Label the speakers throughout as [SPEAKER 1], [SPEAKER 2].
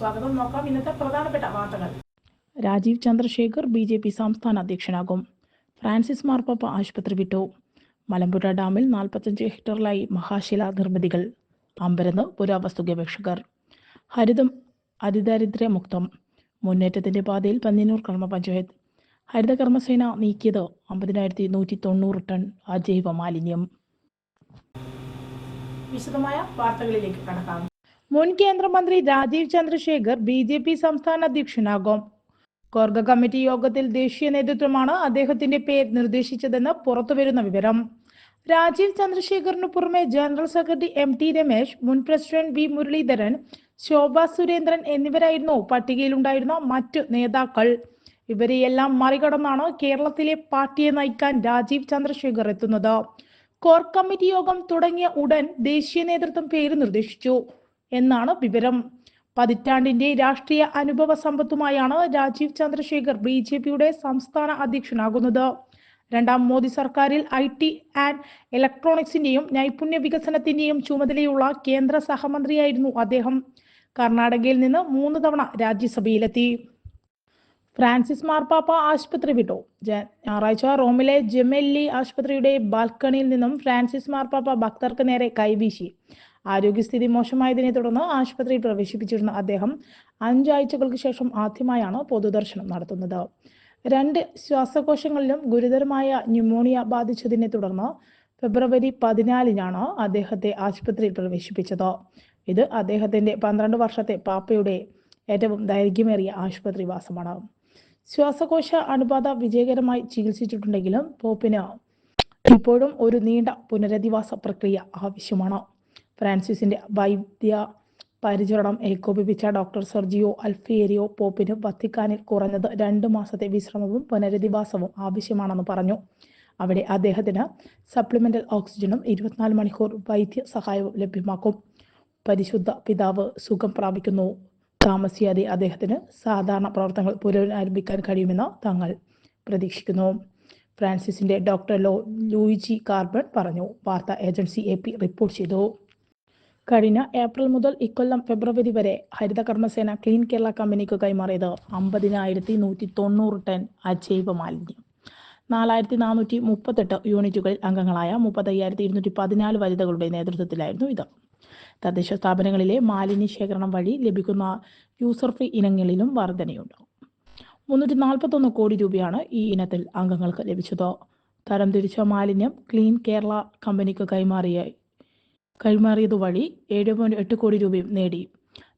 [SPEAKER 1] സ്വാഗതം. നോക്കാം. ഇന്നത്തെ പ്രധാനപ്പെട്ട വാർത്തകൾ.
[SPEAKER 2] Rajeev Chandrasekhar B J P സംസ്ഥാന അധ്യക്ഷനാകും. ഫ്രാൻസിസ് മാർപ്പാപ്പ ആശുപത്രി വിട്ടു. മലമ്പുഴ ഡാമിൽ നാൽപ്പത്തഞ്ച് ഹെക്ടറിലായി മഹാശില നിർമ്മിതികൾ. അമ്പരന്ന് പുരാവസ്തു ഗവേഷകർ. ഹരിതം അതിദാരിദ്ര്യമുക്തം മുന്നേറ്റത്തിന്റെ പാതയിൽ പന്നിനൂർ കർമ്മപഞ്ചായത്ത്. ഹരിത കർമ്മസേന നീക്കിയത് അമ്പതിനായിരത്തി നൂറ്റി തൊണ്ണൂറ് ടൺ അജൈവ മാലിന്യം
[SPEAKER 1] വിശദമായ വാർത്തകളിലേക്ക് കടക്കാം.
[SPEAKER 2] മുൻ കേന്ദ്രമന്ത്രി Rajeev Chandrasekhar B J P സംസ്ഥാന അധ്യക്ഷനാകും. കോർഗ കമ്മിറ്റി യോഗത്തിൽ ദേശീയ നേതൃത്വമാണ് അദ്ദേഹത്തിന്റെ പേര് നിർദ്ദേശിച്ചതെന്ന് പുറത്തുവരുന്ന വിവരം. രാജീവ് ചന്ദ്രശേഖറിനു പുറമെ general secretary M T Ramesh മുൻ പ്രസിഡന്റ് വി മുരളീധരൻ ശോഭ സുരേന്ദ്രൻ എന്നിവരായിരുന്നു പട്ടികയിലുണ്ടായിരുന്ന മറ്റു നേതാക്കൾ. ഇവരെയെല്ലാം മറികടന്നാണ് കേരളത്തിലെ പാർട്ടിയെ നയിക്കാൻ രാജീവ് ചന്ദ്രശേഖർ എത്തുന്നത്. കോർ കമ്മിറ്റി യോഗം തുടങ്ങിയ ഉടൻ ദേശീയ നേതൃത്വം പേര് നിർദ്ദേശിച്ചു. എന്നാണ് വിവരം. പതിറ്റാണ്ടിന്റെ രാഷ്ട്രീയ അനുഭവ സമ്പത്തുമായാണ് രാജീവ് ചന്ദ്രശേഖർ ബി ജെ പിയുടെ സംസ്ഥാന അധ്യക്ഷനാകുന്നത്. രണ്ടാം മോദി സർക്കാരിൽ ഐ ടി ആൻഡ് ഇലക്ട്രോണിക്സിന്റെയും നൈപുണ്യ വികസനത്തിന്റെയും ചുമതലയുള്ള കേന്ദ്ര സഹമന്ത്രിയായിരുന്നു അദ്ദേഹം. കർണാടകയിൽ നിന്ന് മൂന്ന് തവണ രാജ്യസഭയിലെത്തി. ഫ്രാൻസിസ് മാർപ്പാപ്പ ആശുപത്രി വിട്ടു. ഞായറാഴ്ച റോമിലെ ജെമെല്ലി ആശുപത്രിയുടെ ബാൽക്കണിയിൽ നിന്നും ഫ്രാൻസിസ് മാർപ്പാപ്പ ഭക്തർക്ക് നേരെ കൈവീശി. ആരോഗ്യസ്ഥിതി മോശമായതിനെ തുടർന്ന് ആശുപത്രിയിൽ പ്രവേശിപ്പിച്ചിരുന്ന അദ്ദേഹം അഞ്ചാഴ്ചകൾക്ക് ശേഷം ആദ്യമായാണ് പൊതുദർശനം നടത്തുന്നത്. രണ്ട് ശ്വാസകോശങ്ങളിലും ഗുരുതരമായ ന്യൂമോണിയ ബാധിച്ചതിനെ തുടർന്ന് ഫെബ്രുവരി പതിനാലിനാണ് അദ്ദേഹത്തെ ആശുപത്രിയിൽ പ്രവേശിപ്പിച്ചത്. ഇത് അദ്ദേഹത്തിന്റെ പന്ത്രണ്ട് വർഷത്തെ പാപ്പയുടെ ഏറ്റവും ദൈർഘ്യമേറിയ ആശുപത്രി വാസമാണ് ശ്വാസകോശ അണുബാധ വിജയകരമായി ചികിത്സിച്ചിട്ടുണ്ടെങ്കിലും പോപ്പിന് ഇപ്പോഴും ഒരു നീണ്ട പുനരധിവാസ പ്രക്രിയ ആവശ്യമാണ്. ഫ്രാൻസിസിന്റെ വൈദ്യ പരിചരണം ഏകോപിപ്പിച്ച ഡോക്ടർ സെർജിയോ അൽഫേരിയോ പോപ്പിന് വത്തിക്കാനിൽ കുറഞ്ഞത് രണ്ട് മാസത്തെ വിശ്രമവും പുനരധിവാസവും ആവശ്യമാണെന്ന് പറഞ്ഞു. അവിടെ അദ്ദേഹത്തിന് സപ്ലിമെന്റൽ ഓക്സിജനും ഇരുപത്തിനാല് മണിക്കൂർ വൈദ്യ സഹായവും ലഭ്യമാക്കും. പരിശുദ്ധ പിതാവ് സുഖം പ്രാപിക്കുന്നു. താമസിയാതെ അദ്ദേഹത്തിന് സാധാരണ പ്രവർത്തനങ്ങൾ പുനരാരംഭിക്കാൻ കഴിയുമെന്ന് തങ്ങൾ പ്രതീക്ഷിക്കുന്നു. ഫ്രാൻസിസിന്റെ ഡോക്ടർ ലോ ലൂയിജി കാർബൺ പറഞ്ഞു. വാർത്താ ഏജൻസി എ റിപ്പോർട്ട് ചെയ്തു. കഴിഞ്ഞ ഏപ്രിൽ മുതൽ ഇക്കൊല്ലം ഫെബ്രുവരി വരെ ഹരിത കർമ്മസേന ക്ലീൻ കേരള കമ്പനിക്ക് കൈമാറിയത് അമ്പതിനായിരത്തി നൂറ്റി തൊണ്ണൂറ് ടൺ അജൈവ മാലിന്യം. നാലായിരത്തി നാനൂറ്റി മുപ്പത്തെട്ട് യൂണിറ്റുകളിൽ അംഗങ്ങളായ മുപ്പത്തയ്യായിരത്തി ഇരുന്നൂറ്റി പതിനാല് വനിതകളുടെ നേതൃത്വത്തിലായിരുന്നു ഇത്. തദ്ദേശ സ്ഥാപനങ്ങളിലെ മാലിന്യ ശേഖരണം വഴി ലഭിക്കുന്ന യൂസർ ഫ്രീ ഇനങ്ങളിലും വർധനയുണ്ട്. മുന്നൂറ്റി നാൽപ്പത്തൊന്ന് കോടി രൂപയാണ് ഈ ഇനത്തിൽ അംഗങ്ങൾക്ക് ലഭിച്ചത്. തരംതിരിച്ച മാലിന്യം ക്ലീൻ കേരള കമ്പനിക്ക് കൈമാറിയ കൈമാറിയത് വഴി ഏഴ് പോയിന്റ് എട്ട് കോടി രൂപയും നേടി.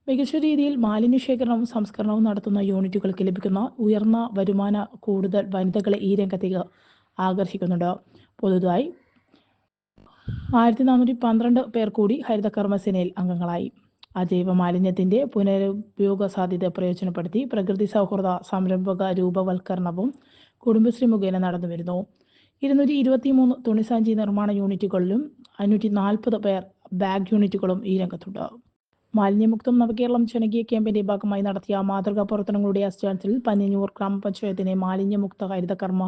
[SPEAKER 2] മികച്ച രീതിയിൽ മാലിന്യ ശേഖരണവും സംസ്കരണവും നടത്തുന്ന യൂണിറ്റുകൾക്ക് ലഭിക്കുന്ന ഉയർന്ന വരുമാന കൂടുതൽ വനിതകളെ ഈ രംഗത്തേക്ക് ആകർഷിക്കുന്നുണ്ട്. പൊതുതായി ആയിരത്തി നാനൂറ്റി പന്ത്രണ്ട് പേർ കൂടി ഹരിത കർമ്മസേനയിൽ അംഗങ്ങളായി. അജൈവ മാലിന്യത്തിന്റെ പുനരുപയോഗ സാധ്യത പ്രയോജനപ്പെടുത്തി പ്രകൃതി സൗഹൃദ സംരംഭക രൂപവൽക്കരണവും കുടുംബശ്രീ മുഖേന നടന്നുവരുന്നു. ഇരുന്നൂറ്റി ഇരുപത്തി മൂന്ന് തുണിസഞ്ചി നിർമ്മാണ യൂണിറ്റുകളിലും അഞ്ഞൂറ്റി നാൽപ്പത് പേർ ബാഗ് യൂണിറ്റുകളും ഈ രംഗത്തുണ്ട് മാലിന്യമുക്തം നവകേരളം ജനകീയ ക്യാമ്പിന്റെ ഭാഗമായി നടത്തിയ മാതൃകാ പ്രവർത്തനങ്ങളുടെ അടിസ്ഥാനത്തിൽ പന്നിയൂർ ഗ്രാമപഞ്ചായത്തിനെ മാലിന്യമുക്ത ഹരിതകർമ്മ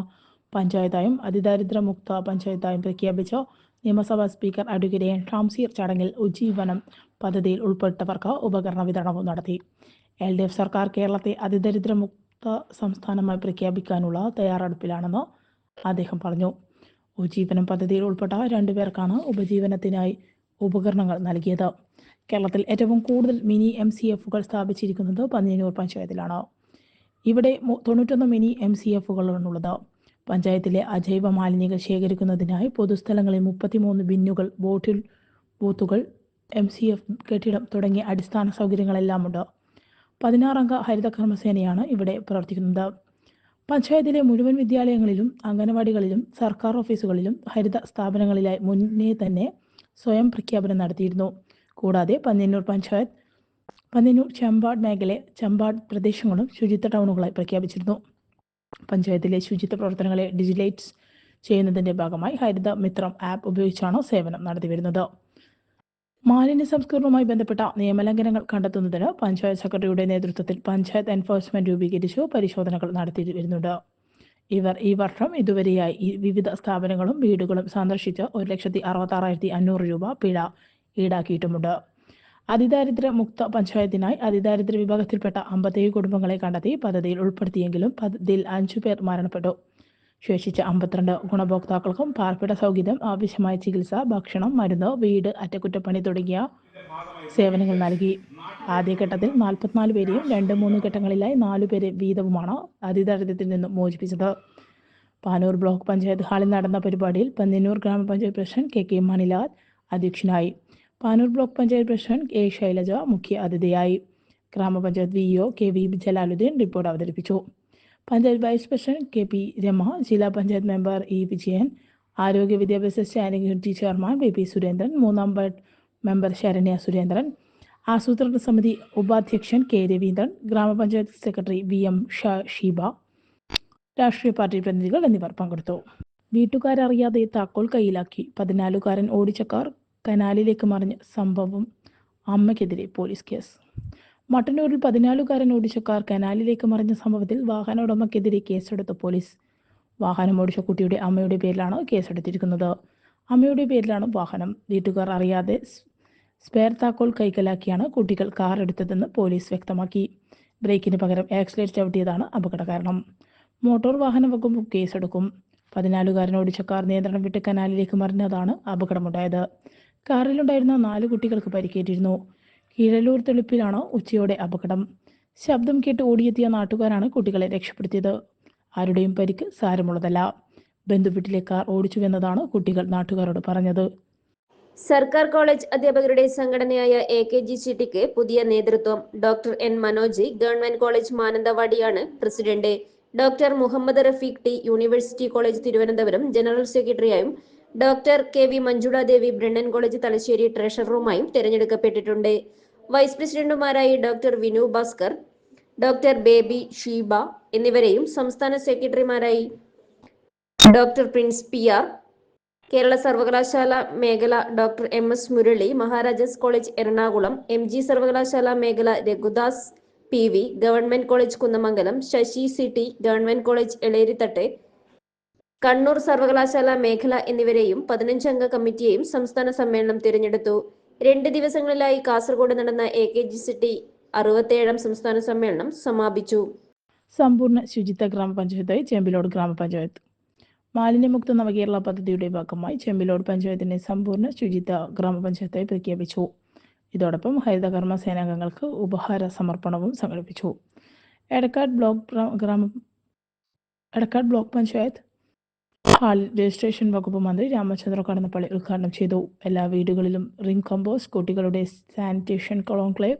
[SPEAKER 2] പഞ്ചായത്തായും അതിദാരിദ്ര്യമുക്ത പഞ്ചായത്തായും പ്രഖ്യാപിച്ച നിയമസഭാ സ്പീക്കർ അഡ്വക്കേറ്റ് എൻ ഷാംസീർ ചടങ്ങിൽ ഉജ്ജീവനം പദ്ധതിയിൽ ഉൾപ്പെട്ടവർക്ക് ഉപകരണ വിതരണവും നടത്തി. എൽ ഡി എഫ് സർക്കാർ കേരളത്തെ അതിദരിദ്രമുക്ത സംസ്ഥാനമായി പ്രഖ്യാപിക്കാനുള്ള തയ്യാറെടുപ്പിലാണെന്ന് അദ്ദേഹം പറഞ്ഞു. ഉപജീവനം പദ്ധതിയിൽ ഉൾപ്പെട്ട രണ്ടുപേർക്കാണ് ഉപജീവനത്തിനായി ഉപകരണങ്ങൾ നൽകിയത്. കേരളത്തിൽ ഏറ്റവും കൂടുതൽ മിനി എം സി എഫുകൾ സ്ഥാപിച്ചിരിക്കുന്നത് പന്നിയന്നൂർ പഞ്ചായത്തിലാണ്. ഇവിടെ തൊണ്ണൂറ്റൊന്ന് മിനി എം സി എഫുകളാണുള്ളത്. പഞ്ചായത്തിലെ അജൈവ മാലിന്യങ്ങൾ ശേഖരിക്കുന്നതിനായി പൊതുസ്ഥലങ്ങളിൽ മുപ്പത്തിമൂന്ന് ബിന്നുകൾ ബോട്ടിൽ ബൂത്തുകൾ എം സി എഫ് കെട്ടിടം തുടങ്ങിയ അടിസ്ഥാന സൗകര്യങ്ങളെല്ലാമുണ്ട് പതിനാറംഗ ഹരിത കർമ്മസേനയാണ് ഇവിടെ പ്രവർത്തിക്കുന്നത്. പഞ്ചായത്തിലെ മുഴുവൻ വിദ്യാലയങ്ങളിലും അംഗനവാടികളിലും സർക്കാർ ഓഫീസുകളിലും ഹരിത സ്ഥാപനങ്ങളിലായി മുന്നേ തന്നെ സ്വയം പ്രഖ്യാപനം നടത്തിയിരുന്നു. കൂടാതെ പന്നിയന്നൂർ പഞ്ചായത്ത് പന്നിയന്നൂർ ചമ്പാട് മേഖല ചമ്പാട് പ്രദേശങ്ങളും ശുചിത്വ ടൗണുകളായി പ്രഖ്യാപിച്ചിരുന്നു. പഞ്ചായത്തിലെ ശുചിത്വ പ്രവർത്തനങ്ങളെ ഡിജിറ്റലൈസ് ചെയ്യുന്നതിന്റെ ഭാഗമായി ഹരിത മിത്രം ആപ്പ് ഉപയോഗിച്ചാണ് സേവനം നടത്തിവരുന്നത്. മാലിന്യ സംസ്കരണവുമായി ബന്ധപ്പെട്ട നിയമലംഘനങ്ങൾ കണ്ടെത്തുന്നതിന് പഞ്ചായത്ത് സെക്രട്ടറിയുടെ നേതൃത്വത്തിൽ പഞ്ചായത്ത് എൻഫോഴ്സ്മെന്റ് രൂപീകരിച്ചു പരിശോധനകൾ നടത്തി വരുന്നുണ്ട്. ഇവർ ഈ വർഷം ഇതുവരെയായി വിവിധ സ്ഥാപനങ്ങളും വീടുകളും സന്ദർശിച്ച് ഒരു ലക്ഷത്തി അറുപത്തി അഞ്ഞൂറ് രൂപ പിഴ ഈടാക്കിയിട്ടുമുണ്ട്. അതിദാരിദ്ര്യ മുക്ത പഞ്ചായത്തിനായി അതിദാരിദ്ര്യ വിഭാഗത്തിൽപ്പെട്ട അമ്പത്തേഴ് കുടുംബങ്ങളെ കണ്ടെത്തി പദ്ധതിയിൽ ഉൾപ്പെടുത്തിയെങ്കിലും പദ്ധതിയിൽ അഞ്ചു പേർ മരണപ്പെട്ടു. ശേഷിച്ച അമ്പത്തിരണ്ട് ഗുണഭോക്താക്കൾക്കും പാർപ്പിട സൗകര്യം ആവശ്യമായ ചികിത്സ ഭക്ഷണം മരുന്ന് വീട് അറ്റകുറ്റപ്പണി തുടങ്ങിയ സേവനങ്ങൾ നൽകി. ആദ്യഘട്ടത്തിൽ നാൽപ്പത്തിനാല് പേരെയും രണ്ട് മൂന്ന് ഘട്ടങ്ങളിലായി നാലു പേരെ വീതവുമാണ് അതിദാരിദ്ര്യത്തിൽ നിന്നും മോചിപ്പിച്ചത്. പാനൂർ ബ്ലോക്ക് പഞ്ചായത്ത് ഹാളിൽ നടന്ന പരിപാടിയിൽ പന്നിന്നൂർ ഗ്രാമപഞ്ചായത്ത് പ്രസിഡന്റ് കെ കെ മണിലാൽ അധ്യക്ഷനായി. Panoor block panchayat president A Shailaja മുഖ്യ അതിഥിയായി. ഗ്രാമപഞ്ചായത്ത് VEO K V Jalaluddin report അവതരിപ്പിച്ചു. Panchayat vice president K P Rama ജില്ലാ പഞ്ചായത്ത് മെമ്പർ ഇ വിജയൻ ആരോഗ്യ വിദ്യാഭ്യാസ standing committee chairman V P Surendran മൂന്നാം വാർഡ് മെമ്പർ ശരണ്യ സുരേന്ദ്രൻ ആസൂത്രണ സമിതി ഉപാധ്യക്ഷൻ കെ രവീന്ദ്രൻ ഗ്രാമപഞ്ചായത്ത് സെക്രട്ടറി വി എം ഷീബ രാഷ്ട്രീയ പാർട്ടി പ്രതിനിധികൾ എന്നിവർ പങ്കെടുത്തു. വീട്ടുകാരറിയാതെ താക്കോൽ കയ്യിലാക്കി. പതിനാലുകാരൻ ഓടിച്ച കാർ കനാലിലേക്ക് മറിഞ്ഞ സംഭവം അമ്മയ്ക്കെതിരെ പോലീസ് കേസ്. മട്ടന്നൂരിൽ പതിനാലുകാരൻ ഓടിച്ച കാർ കനാലിലേക്ക് മറിഞ്ഞ സംഭവത്തിൽ വാഹന ഉടമയ്ക്കെതിരെ കേസെടുത്ത പോലീസ്. വാഹനം ഓടിച്ച കുട്ടിയുടെ അമ്മയുടെ പേരിലാണ് കേസെടുത്തിരിക്കുന്നത്. അമ്മയുടെ പേരിലാണ് വാഹനം. വീട്ടുകാർ അറിയാതെ സ്പെയർ താക്കോൽ കൈക്കലാക്കിയാണ് കുട്ടികൾ കാർ എടുത്തതെന്ന് പോലീസ് വ്യക്തമാക്കി. ബ്രേക്കിന് പകരം ആക്സിലേറ്റ് ചവിട്ടിയതാണ് അപകട കാരണം മോട്ടോർ വാഹന വകുപ്പ് കേസെടുക്കും. പതിനാലുകാരൻ ഓടിച്ച കാർ നിയന്ത്രണം വിട്ട് കനാലിലേക്ക് മറിഞ്ഞതാണ് അപകടമുണ്ടായത്. കാറിലുണ്ടായിരുന്ന നാല് കുട്ടികൾക്ക് പരിക്കേറ്റിരുന്നു. കീഴല്ലൂർ തെളിപ്പിലാണ് ഉച്ചയോടെ അപകടം. ശബ്ദം കേട്ട് ഓടിയെത്തിയ നാട്ടുകാരാണ് കുട്ടികളെ രക്ഷപ്പെടുത്തിയത്. ആരുടെയും പരിക്ക് സാരമുള്ളതല്ല. ബന്ധുവീട്ടിലെ കാർ ഓടിച്ചുവെന്നതാണ് കുട്ടികൾ നാട്ടുകാരോട് പറഞ്ഞത്.
[SPEAKER 3] സർക്കാർ കോളേജ് അധ്യാപകരുടെ സംഘടനയായ എ കെ ജി സി ടിക്ക് പുതിയ നേതൃത്വം. ഡോക്ടർ എൻ മനോജി government college മാനന്തവാടിയാണ് president. Doctor Muhammad Rafeeq T university college Thiruvananthapuram general സെക്രട്ടറിയായും doctor K V Manjula Devi Brennan college Thalassery ട്രഷററുമായും തിരഞ്ഞെടുക്കപ്പെട്ടിട്ടുണ്ട്. വൈസ് പ്രസിഡന്റുമാരായി ഡോക്ടർ വിനു ഭാസ്കർ ഡോക്ടർ ബേബി ഷീബ എന്നിവരെയും സംസ്ഥാന സെക്രട്ടറിമാരായി doctor Prince P R Kerala സർവകലാശാല മേഖല doctor M S Murali Maharajas college Ernakulam M G സർവകലാശാല മേഖല Raghudas P V government college Kunnamangalam Sasi C T government college Elerithattu Kannur സർവകലാശാല മേഖല എന്നിവരെയും പതിനഞ്ചംഗ കമ്മിറ്റിയെയും സംസ്ഥാന സമ്മേളനം തിരഞ്ഞെടുത്തു. രണ്ട് ദിവസങ്ങളിലായി കാസർഗോഡ് നടന്ന A K G C T അറുപത്തേഴാം സംസ്ഥാന സമ്മേളനം സമാപിച്ചു.
[SPEAKER 2] സമ്പൂർണ ശുചിത്വ ഗ്രാമപഞ്ചായത്തായി ചെമ്പിലോട് ഗ്രാമപഞ്ചായത്ത്. മാലിന്യമുക്ത നവകേരള പദ്ധതിയുടെ ഭാഗമായി ചെമ്പിലോട് പഞ്ചായത്തിനെ സമ്പൂർണ ശുചിത്വ ഗ്രാമപഞ്ചായത്തായി പ്രഖ്യാപിച്ചു. ഇതോടൊപ്പം ഹരിതകർമ്മ സേനാംഗങ്ങൾക്ക് ഉപഹാര സമർപ്പണവും സംഘടിപ്പിച്ചു. എടക്കാട് ബ്ലോക്ക് ഗ്രാമ എടക്കാട് ബ്ലോക്ക് പഞ്ചായത്ത് ഹാളിൽ രജിസ്ട്രേഷൻ വകുപ്പ് മന്ത്രി രാമചന്ദ്ര കടന്നപ്പള്ളി ഉദ്ഘാടനം ചെയ്തു. എല്ലാ വീടുകളിലും റിംഗ് കമ്പോസ് കുട്ടികളുടെ സാനിറ്റേഷൻ കോൺക്ലേവ്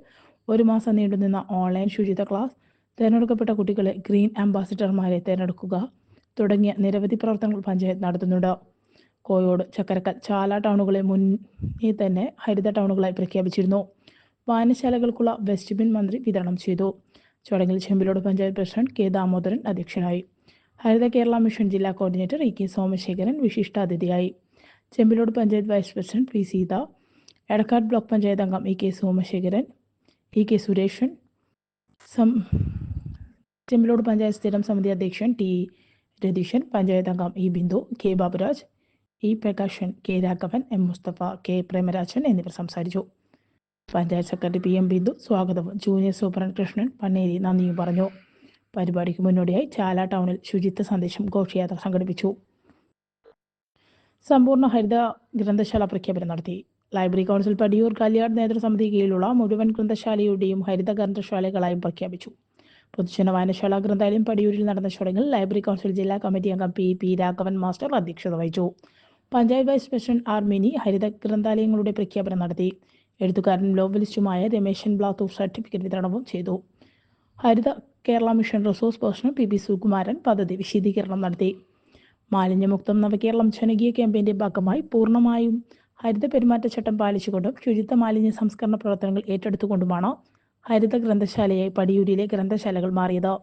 [SPEAKER 2] ഒരു മാസം നീണ്ടുനിന്ന ഓൺലൈൻ ശുചിത്വ ക്ലാസ് തിരഞ്ഞെടുക്കപ്പെട്ട കുട്ടികളെ ഗ്രീൻ അംബാസിഡർമാരെ തിരഞ്ഞെടുക്കുക തുടങ്ങിയ നിരവധി പ്രവർത്തനങ്ങൾ പഞ്ചായത്ത് നടത്തുന്നുണ്ട്. കോയോട് ചക്കരക്കൽ ചാല ടൗണുകളെ മുന്നേ തന്നെ ഹരിത ടൗണുകളായി പ്രഖ്യാപിച്ചിരുന്നു. വായനശാലകൾക്കുള്ള വെസ്റ്റ് ബിൻ മന്ത്രി വിതരണം ചെയ്തു. ചടങ്ങിൽ ചെമ്പിലോട് പഞ്ചായത്ത് പ്രസിഡന്റ് കെ ദാമോദരൻ അധ്യക്ഷനായി. ഹരിത കേരള മിഷൻ ജില്ലാ coordinator E K Somasekharan വിശിഷ്ടാതിഥിയായി Chembilode panchayat vice president P Seetha Edakkad block panchayat അംഗം E K Somasekharan E K Sureshan some Chembilode panchayat സ്ഥിരം സമിതി അധ്യക്ഷൻ ടി രതീശൻ പഞ്ചായത്ത് അംഗം E Bindu K Baburaj E Prakashan K Raghavan M Mustafa K Premarajan എന്നിവർ സംസാരിച്ചു. Panchayat secretary P M Bindu സ്വാഗതവും. Junior superintendent Krishnan പന്നേരി നന്ദിയും പറഞ്ഞു. പരിപാടിക്ക് മുന്നോടിയായി ചാല ടൗണിൽ ശുചിത്വ സന്ദേശം ഘോഷയാത്ര സംഘടിപ്പിച്ചു. സമ്പൂർണ ഹരിത ഗ്രന്ഥശാല പ്രഖ്യാപനം നടത്തി. ലൈബ്രറി കൗൺസിൽ പടിയൂർ കല്യാട് നേതൃസമിതി കീഴിലുള്ള മുഴുവൻ ഗ്രന്ഥശാലയുടെയും ഹരിത ഗ്രന്ഥശാലകളായും പ്രഖ്യാപിച്ചു. പൊതുജന വായനശാല ഗ്രന്ഥാലയം പടിയൂരിൽ നടന്ന ചടങ്ങിൽ ലൈബ്രറി കൗൺസിൽ ജില്ലാ കമ്മിറ്റി അംഗം പി. പി. രാഘവൻ മാസ്റ്റർ അധ്യക്ഷത വഹിച്ചു. Panchayat vice president R. Mini ഹരിത ഗ്രന്ഥാലയങ്ങളുടെ പ്രഖ്യാപനം നടത്തി. എഴുത്തുകാരനും ലോബലിസ്റ്റുമായ രമേശൻ ബ്ലാത്തൂർ സർട്ടിഫിക്കറ്റ് വിതരണവും ചെയ്തു. Haritha Kerala mission resource personnel P B Sukumaran പദ്ധതി വിശദീകരണം നടത്തി. മാലിന്യമുക്തം നവകേരളം ജനകീയ ക്യാമ്പയിന്റെ ഭാഗമായി പൂർണമായും ഹരിത പെരുമാറ്റച്ചട്ടം പാലിച്ചുകൊണ്ടും ശുചിത്വ മാലിന്യ സംസ്കരണ പ്രവർത്തനങ്ങൾ ഏറ്റെടുത്തുകൊണ്ടുമാണ് ഹരിത ഗ്രന്ഥശാലയായി പടിയൂരിലെ ഗ്രന്ഥശാലകൾ മാറിയത്.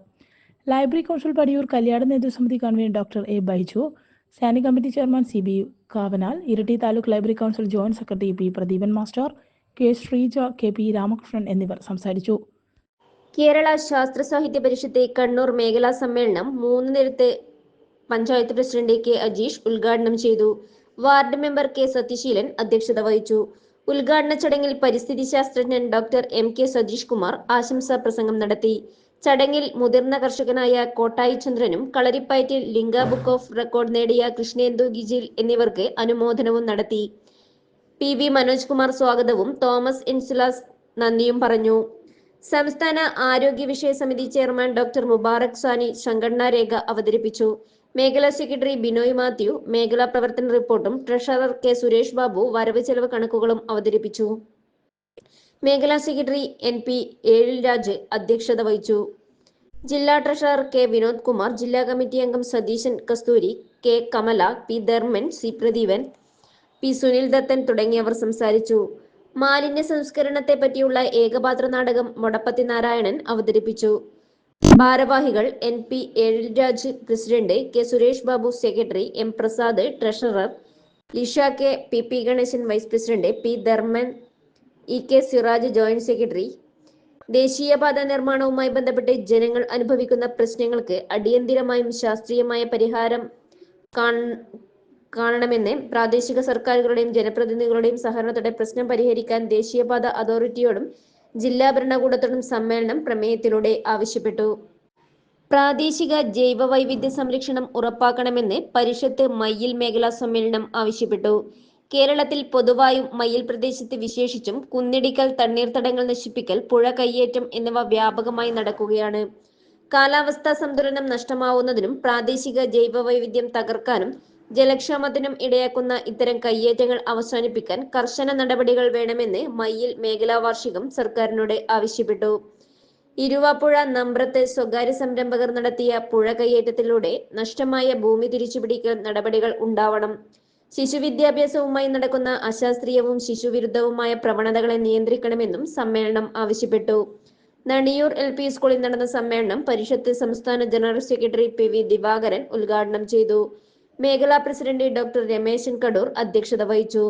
[SPEAKER 2] ലൈബ്രറി കൗൺസിൽ പടിയൂർ കല്യാണ നേതൃസമിതി convener doctor A Baiju standing committee chairman C B Kavanal Iritty taluk library council joint secretary P Pradeepan master K Sreeja K P Ramakrishnan എന്നിവർ സംസാരിച്ചു.
[SPEAKER 3] കേരള ശാസ്ത്ര സാഹിത്യ പരിഷത്ത് കണ്ണൂർ മേഖലാ സമ്മേളനം മൂന്ന് നേരത്തെ പഞ്ചായത്ത് പ്രസിഡന്റ് കെ അജീഷ് ഉദ്ഘാടനം ചെയ്തു. വാർഡ് മെമ്പർ കെ സത്യശീലൻ അധ്യക്ഷത വഹിച്ചു. ഉദ്ഘാടന ചടങ്ങിൽ പരിസ്ഥിതി ശാസ്ത്രജ്ഞൻ doctor M K Satheesh Kumar ആശംസാ പ്രസംഗം നടത്തി. ചടങ്ങിൽ മുതിർന്ന കർഷകനായ കോട്ടായി ചന്ദ്രനും കളരിപ്പയറ്റിൽ ലിംഗ ബുക്ക് ഓഫ് റെക്കോർഡ് നേടിയ കൃഷ്ണേന്ദു ഗിജിൽ എന്നിവർക്ക് അനുമോദനവും നടത്തി. പി വി മനോജ് കുമാർ സ്വാഗതവും തോമസ് ഇൻസുലാസ് നന്ദിയും പറഞ്ഞു. സംസ്ഥാന ആരോഗ്യ വിഷയ സമിതി ചെയർമാൻ ഡോക്ടർ മുബാറക് സാനി സംഘടനാ രേഖ അവതരിപ്പിച്ചു. മേഖലാ സെക്രട്ടറി ബിനോയ് മാത്യു മേഖലാ പ്രവർത്തന റിപ്പോർട്ടും ട്രഷറർ കെ സുരേഷ് ബാബു വരവ് ചെലവ് കണക്കുകളും അവതരിപ്പിച്ചു. മേഖലാ സെക്രട്ടറി എൻ പി ഏഴിൽ രാജ് അധ്യക്ഷത വഹിച്ചു. ജില്ലാ ട്രഷറർ കെ വിനോദ് കുമാർ ജില്ലാ കമ്മിറ്റി അംഗം Satheeshan Kasthuri K Kamala P Dharman C Pradeepan P Sunil Dathan തുടങ്ങിയവർ സംസാരിച്ചു. മാലിന്യ സംസ്കരണത്തെ പറ്റിയുള്ള ഏകപാത്ര നാടകം മൊടപ്പത്തി നാരായണൻ അവതരിപ്പിച്ചു. ഭാരവാഹികൾ N P Ezhilraj president K Suresh Babu secretary M Prasad treasurer Lisha K P P Ganeshan vice president P Dharman E K Siraj joint secretary. ദേശീയപാത നിർമ്മാണവുമായി ബന്ധപ്പെട്ട് ജനങ്ങൾ അനുഭവിക്കുന്ന പ്രശ്നങ്ങൾക്ക് അടിയന്തിരമായും ശാസ്ത്രീയമായ പരിഹാരം കാണണമെന്ന് പ്രാദേശിക സർക്കാരുകളുടെയും ജനപ്രതിനിധികളുടെയും സഹകരണത്തോടെ പ്രശ്നം പരിഹരിക്കാൻ ദേശീയപാത അതോറിറ്റിയോടും ജില്ലാ ഭരണകൂടത്തോടും സമ്മേളനം പ്രമേയത്തിലൂടെ ആവശ്യപ്പെട്ടു. പ്രാദേശിക ജൈവ വൈവിധ്യ സംരക്ഷണം ഉറപ്പാക്കണമെന്ന് പരിഷത്ത് മയ്യിൽ മേഖലാ സമ്മേളനം ആവശ്യപ്പെട്ടു. കേരളത്തിൽ പൊതുവായും മയ്യിൽ പ്രദേശത്ത് വിശേഷിച്ചും കുന്നിടിക്കൽ തണ്ണീർത്തടങ്ങൾ നശിപ്പിക്കൽ പുഴ കയ്യേറ്റം എന്നിവ വ്യാപകമായി നടക്കുകയാണ്. കാലാവസ്ഥാ സന്തുലനം നഷ്ടമാവുന്നതിനും പ്രാദേശിക ജൈവ വൈവിധ്യം തകർക്കാനും ജലക്ഷാമത്തിനും ഇടയാക്കുന്ന ഇത്തരം കയ്യേറ്റങ്ങൾ അവസാനിപ്പിക്കാൻ കർശന നടപടികൾ വേണമെന്ന് മയ്യിൽ മേഖലാ വാർഷികം സർക്കാരിനോട് ആവശ്യപ്പെട്ടു. ഇരുവാപ്പുഴ നമ്പ്രത്ത് സ്വകാര്യ സംരംഭകർ നടത്തിയ പുഴ കയ്യേറ്റത്തിലൂടെ നഷ്ടമായ ഭൂമി തിരിച്ചുപിടിക്കൽ നടപടികൾ ഉണ്ടാവണം. ശിശുവിദ്യാഭ്യാസവുമായി നടക്കുന്ന അശാസ്ത്രീയവും ശിശുവിരുദ്ധവുമായ പ്രവണതകളെ നിയന്ത്രിക്കണമെന്നും സമ്മേളനം ആവശ്യപ്പെട്ടു. നണിയൂർ എൽ പി സ്കൂളിൽ നടന്ന സമ്മേളനം പരിഷത്ത് സംസ്ഥാന general secretary P V Divakaran ഉദ്ഘാടനം ചെയ്തു. മേഖലാ പ്രസിഡന്റ് ഡോക്ടർ രമേശൻ കടൂർ അധ്യക്ഷത വഹിച്ചു.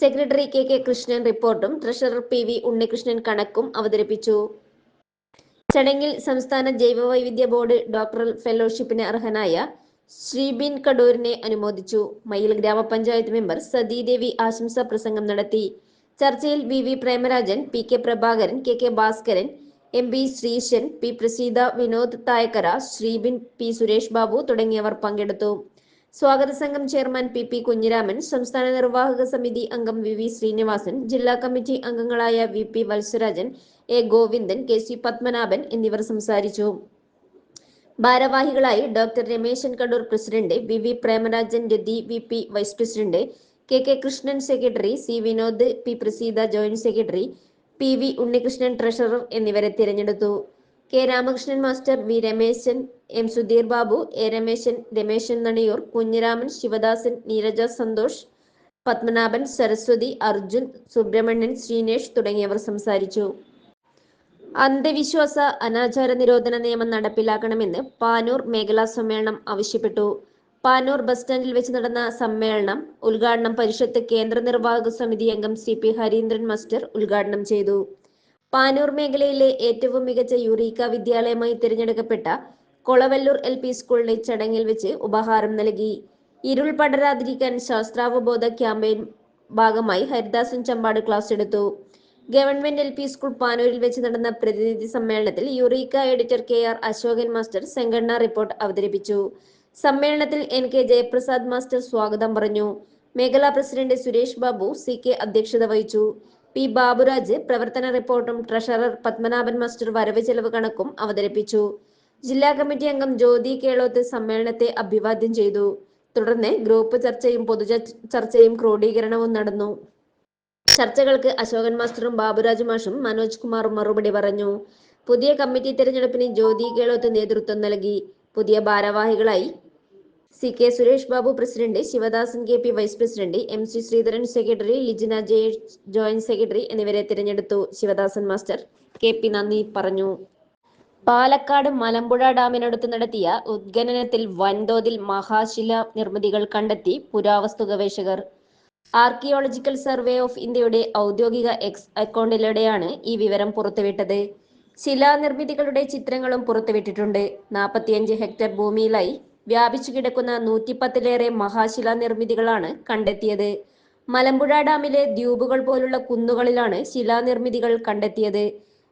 [SPEAKER 3] സെക്രട്ടറി കെ കെ കൃഷ്ണൻ റിപ്പോർട്ടും ട്രഷറർ പി വി ഉണ്ണികൃഷ്ണൻ കണക്കും അവതരിപ്പിച്ചു. ചടങ്ങിൽ സംസ്ഥാന ജൈവവൈവിധ്യ ബോർഡ് ഡോക്ടറൽ ഫെലോഷിപ്പിന് അർഹനായ ശ്രീബിൻ കടൂരിനെ അനുമോദിച്ചു. മയിൽ ഗ്രാമപഞ്ചായത്ത് മെമ്പർ സതീദേവി ആശംസാ പ്രസംഗം നടത്തി. ചർച്ചയിൽ V V Premarajan P K Prabhakaran K K Bhaskaran M P Sreesan P Praseetha Vinod Thayakkara Sreebin P Suresh Babu തുടങ്ങിയവർ പങ്കെടുത്തു. സ്വാഗത സംഘം ചെയർമാൻ പി പി കുഞ്ഞിരാമൻ സംസ്ഥാന നിർവാഹക സമിതി അംഗം വി വി ശ്രീനിവാസൻ ജില്ലാ കമ്മിറ്റി അംഗങ്ങളായ V P Valsarajan A Govindan K C Padmanabhan എന്നിവർ സംസാരിച്ചു. ഭാരവാഹികളായി doctor Rameshan Kadur president V V Premarajan Rathi V P vice president K K Krishnan secretary C Vinod P Praseetha joint secretary P V Unnikrishnan treasurer എന്നിവരെ തിരഞ്ഞെടുത്തു. K Ramakrishnan master V Rameshan M Sudheer Babu A Rameshan Rameshan Naniyur Kunhiraman Sivadasan Neeraja Santhosh Padmanabhan Saraswathi Arjun Subrahmanyan Sreenesh തുടങ്ങിയവർ സംസാരിച്ചു. അന്ധവിശ്വാസ അനാചാര നിരോധന നിയമം നടപ്പിലാക്കണമെന്ന് പാനൂർ മേഖലാ സമ്മേളനം ആവശ്യപ്പെട്ടു. Panoor bus സ്റ്റാൻഡിൽ വെച്ച് നടന്ന സമ്മേളനം ഉദ്ഘാടനം പരിഷത്ത് കേന്ദ്ര നിർവാഹക സമിതി അംഗം സി പി ഹരീന്ദ്രൻ മാസ്റ്റർ ഉദ്ഘാടനം ചെയ്തു. പാനൂർ മേഖലയിലെ ഏറ്റവും മികച്ച യുറീക്ക വിദ്യാലയമായി തിരഞ്ഞെടുക്കപ്പെട്ട കൊളവല്ലൂർ എൽ പി സ്കൂളിലെ ചടങ്ങിൽ വെച്ച് ഉപഹാരം നൽകി. ഇരുൾ പടരാതിരിക്കാൻ ശാസ്ത്രാവബോധ ക്യാമ്പയിൻ ഭാഗമായി ഹരിദാസൻ ചമ്പാട് ക്ലാസ് എടുത്തു. ഗവൺമെന്റ് എൽ പി സ്കൂൾ പാനൂരിൽ വെച്ച് നടന്ന പ്രതിനിധി സമ്മേളനത്തിൽ Eureka editor K R Asokan master സംഘടനാ റിപ്പോർട്ട് അവതരിപ്പിച്ചു. സമ്മേളനത്തിൽ എൻ കെ ജയപ്രസാദ് മാസ്റ്റർ സ്വാഗതം പറഞ്ഞു. മേഖലാ president Suresh Babu C K അധ്യക്ഷത വഹിച്ചു. പി ബാബുരാജ് പ്രവർത്തന റിപ്പോർട്ടും ട്രഷറർ പത്മനാഭൻ മാസ്റ്റർ വരവ് ചെലവ് കണക്കും അവതരിപ്പിച്ചു. ജില്ലാ കമ്മിറ്റി അംഗം ജ്യോതി കേളോത്ത് സമ്മേളനത്തെ അഭിവാദ്യം ചെയ്തു. തുടർന്ന് ഗ്രൂപ്പ് ചർച്ചയും പൊതു ചർച്ചയും ക്രോഡീകരണവും നടന്നു. ചർച്ചകൾക്ക് അശോകൻ മാസ്റ്ററും ബാബുരാജ് മാഷും മനോജ് കുമാറും മറുപടി പറഞ്ഞു. പുതിയ കമ്മിറ്റി തെരഞ്ഞെടുപ്പിന് ജ്യോതി കേളോത്ത് നേതൃത്വം നൽകി. പുതിയ ഭാരവാഹികളായി C K Suresh Babu president Sivadasan K P vice president M C Sreedharan secretary Lijina J joint secretary എന്നിവരെ തിരഞ്ഞെടുത്തു ശിവദാസൻ മാസ്റ്റർ. കെ പി നന്ദി പറഞ്ഞു. പാലക്കാട് മലമ്പുഴ ഡാമിനടുത്ത് നടത്തിയ ഉദ്ഖനനത്തിൽ വൻതോതിൽ മഹാശില നിർമ്മിതികൾ കണ്ടെത്തി പുരാവസ്തു ഗവേഷകർ. ആർക്കിയോളജിക്കൽ സർവേ ഓഫ് ഇന്ത്യയുടെ ഔദ്യോഗിക എക്സ് അക്കൗണ്ടിലൂടെയാണ് ഈ വിവരം പുറത്തുവിട്ടത്. ശിലാനിർമ്മിതികളുടെ ചിത്രങ്ങളും പുറത്തുവിട്ടിട്ടുണ്ട്. നാൽപ്പത്തിയഞ്ച് ഹെക്ടർ ഭൂമിയിലായി വ്യാപിച്ചു കിടക്കുന്ന നൂറ്റിപ്പത്തിലേറെ മഹാശിലാ നിർമ്മിതികളാണ് കണ്ടെത്തിയത്. മലമ്പുഴ ഡാമിലെ ദ്വീപുകൾ പോലുള്ള കുന്നുകളിലാണ് ശിലാനിർമ്മിതികൾ കണ്ടെത്തിയത്.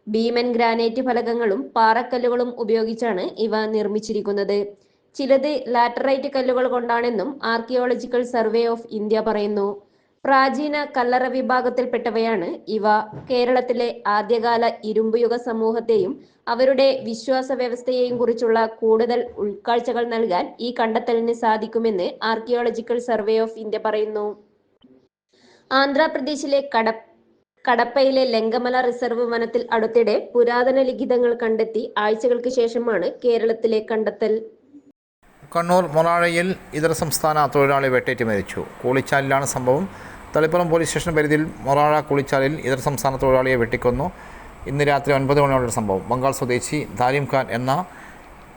[SPEAKER 3] ഭീമൻ ഗ്രാനൈറ്റ് ഫലകങ്ങളും പാറക്കല്ലുകളും ഉപയോഗിച്ചാണ് ഇവ നിർമ്മിച്ചിരിക്കുന്നത്. ചിലത് ലാറ്ററൈറ്റ് കല്ലുകൾ കൊണ്ടാണെന്നും ആർക്കിയോളജിക്കൽ സർവേ ഓഫ് ഇന്ത്യ പറയുന്നു. പ്രാചീന കല്ലറ വിഭാഗത്തിൽപ്പെട്ടവയാണ് ഇവ. കേരളത്തിലെ ആദ്യകാല ഇരുമ്പുയുഗ സമൂഹത്തെയും അവരുടെ വിശ്വാസ വ്യവസ്ഥയെയും കുറിച്ചുള്ള കൂടുതൽ ഉൾക്കാഴ്ചകൾ നൽകാൻ ഈ കണ്ടെത്തലിന് സാധിക്കുമെന്ന് ആർക്കിയോളജിക്കൽ സർവേ ഓഫ് ഇന്ത്യ പറയുന്നു. ആന്ധ്രാപ്രദേശിലെ കട കടപ്പയിലെ ലങ്കമല റിസർവ് വനത്തിൽ അടുത്തിടെ പുരാതന ലിഖിതങ്ങൾ കണ്ടെത്തി ആഴ്ചകൾക്ക് ശേഷമാണ് കേരളത്തിലെ കണ്ടെത്തൽ.
[SPEAKER 4] കണ്ണൂർ മൊറാഴയിൽ ഇതര സംസ്ഥാന തൊഴിലാളി വെട്ടേറ്റ് മരിച്ചു. കൂളിച്ചാലിലാണ് സംഭവം. തളിപ്പുറം പോലീസ് സ്റ്റേഷൻ പരിധിയിൽ മൊറാഴ കൂളിച്ചാലിൽ ഇതര സംസ്ഥാന തൊഴിലാളിയെ വെട്ടിക്കൊന്നു. ഇന്ന് രാത്രി ഒൻപത് മണിയോടെ സംഭവം. ബംഗാൾ സ്വദേശി ദാലിം ഖാൻ എന്ന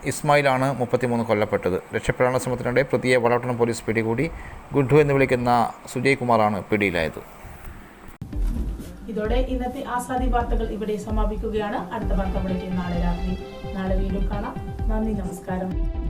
[SPEAKER 4] ഇസ്മായിലാണ് മുപ്പത്തിമൂന്ന് കൊല്ലപ്പെട്ടത്. രക്ഷപ്പെടാനുള്ള ശ്രമത്തിനിടെ പ്രതിയെ വളവട്ടണം പോലീസ് പിടികൂടി. ഗുഡ്ഡു എന്ന് വിളിക്കുന്ന സുജയ് കുമാറാണ് പിടിയിലായത്.
[SPEAKER 1] ഇതോടെ ഇന്നത്തെ ആസാദി വാർത്തകൾ ഇവിടെ സമാപിക്കുകയാണ്. അടുത്ത വാർത്ത വിളിക്കും നാളെ രാത്രി. നാളെ വീണ്ടും കാണാം. നന്ദി നമസ്കാരം.